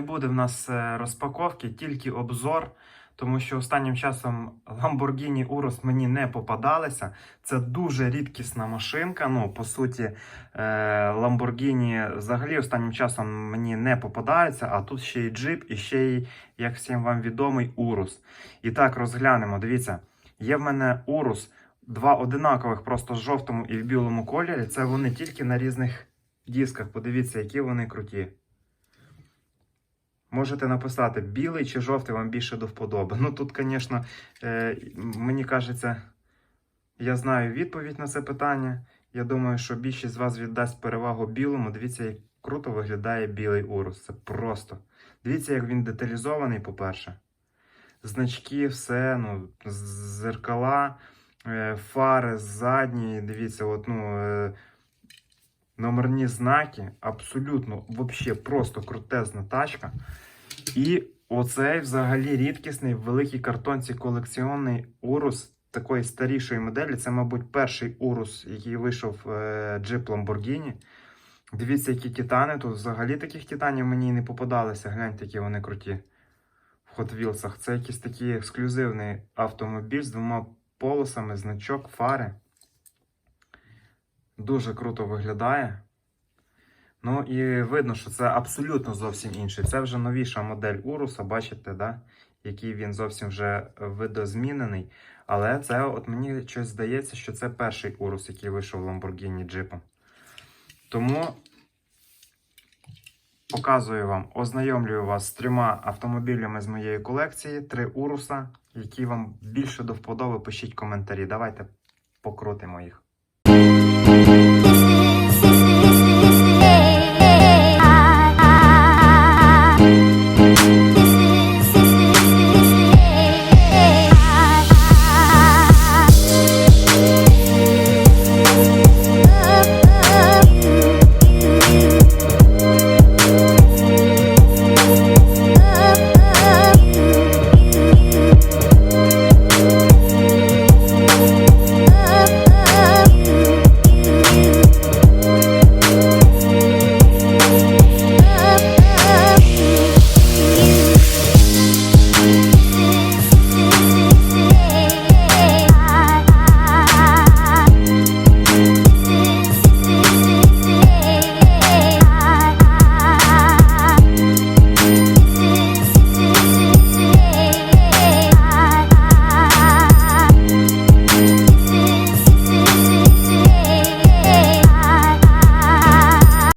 буде в нас е, розпаковки, тільки обзор. Тому що останнім часом Lamborghini Urus мені не попадалися. Це дуже рідкісна машинка. Ну, по суті, е, Lamborghini взагалі останнім часом мені не попадаються, а тут ще й джип, і ще й, як всім вам відомий, Urus. І так, розглянемо. Дивіться, є в мене Urus, два одинакових, просто в жовтому і в білому кольорі. Це вони тільки на різних дисках. Подивіться, які вони круті. Можете написати, білий чи жовтий вам більше до вподоби. Ну тут, звісно, е, мені кажеться, я знаю відповідь на це питання. Я думаю, що більшість з вас віддасть перевагу білому. Дивіться, як круто виглядає білий урус. Це просто. Дивіться, як він деталізований, по-перше. Значки, все, ну, зеркала, е, фари задні. Дивіться, от, ну, е, номерні знаки. Абсолютно, взагалі, просто крутезна тачка. І оцей взагалі рідкісний в великій картонці колекціонний урус такої старішої моделі. Це, мабуть, перший урус, який вийшов е, джип Lamborghini. Дивіться, які титани. Тут взагалі таких титанів мені не попадалося. Гляньте, які вони круті в Hot Wheels. Це якийсь такий ексклюзивний автомобіль з двома полосами, значок, фари. Дуже круто виглядає. Ну і видно, що це абсолютно зовсім інше. Це вже новіша модель Уруса, бачите, да? який він зовсім вже видозмінений. Але це от мені щось здається, що це перший Урус, який вийшов в Lamborghini джипом. Тому показую вам, ознайомлюю вас з трьома автомобілями з моєї колекції, три Уруса, які вам більше до вподоби, пишіть коментарі. Давайте покрутимо їх.